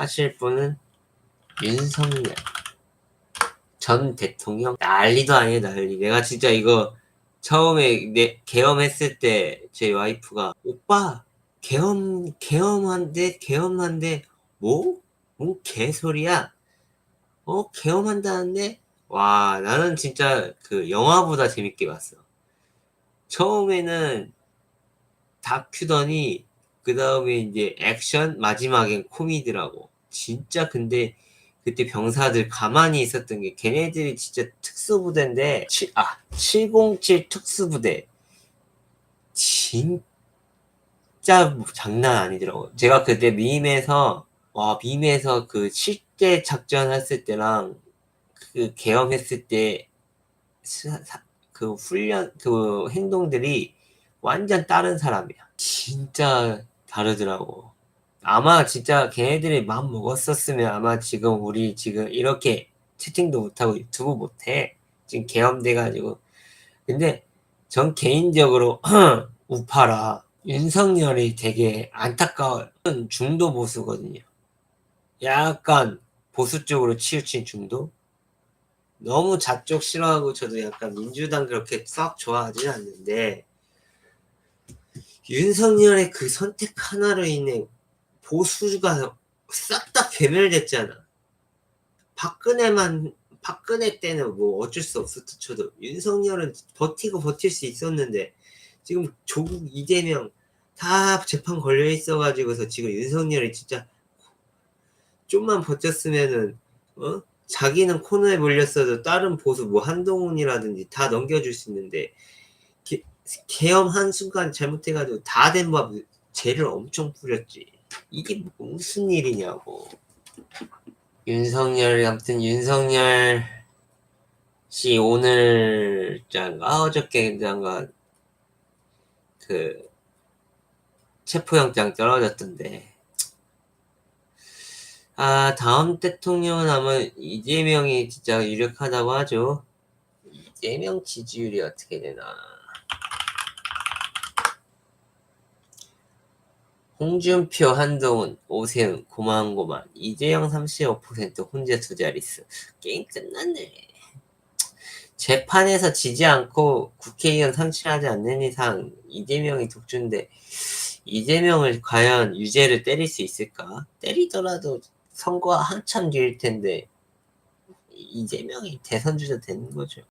하실 분은 윤석열 전 대통령 난리도 아니에요 난리 내가 진짜 이거 처음에 내 계엄했을 때 제 와이프가 오빠 계엄 계엄한데 계엄한데 뭐? 뭔 개소리야? 어 계엄한다는데 와 나는 진짜 그 영화보다 재밌게 봤어 처음에는 다큐더니 그 다음에 이제 액션 마지막엔 코미디라고 진짜 근데 그때 병사들 가만히 있었던 게 걔네들이 진짜 특수부대인데 치- 아 707 특수부대. 진짜 장난 아니더라고 제가 그때 밈에서 와 밈에서 그 실제 작전했을 때랑 그 계엄했을 때 그 훈련 그 행동들이 완전 다른 사람이야. 진짜 다르더라고 아마 진짜 걔네들이 마음 먹었었으면 아마 지금 우리 지금 이렇게 채팅도 못하고 유튜브 못해. 지금 계엄돼가지고. 근데 전 개인적으로 우파라 윤석열이 되게 안타까워요 중도 보수거든요. 약간 보수 쪽으로 치우친 중도? 너무 좌쪽 싫어하고 저도 약간 민주당 그렇게 썩 좋아하진 않는데 윤석열의 그 선택 하나로 인해 보수가 싹 다 괴멸됐잖아. 박근혜만 박근혜 때는 뭐 어쩔 수 없었다 쳐도 윤석열은 버티고 버틸 수 있었는데 지금 조국 이재명 다 재판 걸려 있어가지고서 지금 윤석열이 진짜 좀만 버텼으면은 어? 자기는 코너에 몰렸어도 다른 보수 뭐 한동훈이라든지 다 넘겨줄 수 있는데 개, 계엄 한 순간 잘못해가지고 다 된 밥 죄를 엄청 뿌렸지 이게 무슨 일이냐고. 윤석열 아무튼 윤석열 씨 오늘 짠가 어저께 짠가 그 체포영장 떨어졌던데. 아 다음 대통령은 아마 이재명이 진짜 유력하다고 하죠. 이재명 지지율이 어떻게 되나 홍준표, 한동훈, 오세훈, 고만고만, 이재영 35% 혼자 두 자릿수. 게임 끝났네. 재판에서 지지 않고 국회의원 선출하지 않는 이상 이재명이 독주인데 이재명을 과연 유죄를 때릴 수 있을까? 때리더라도 선거가 한참 뒤일 텐데 이재명이 대선 주자 되는 거죠.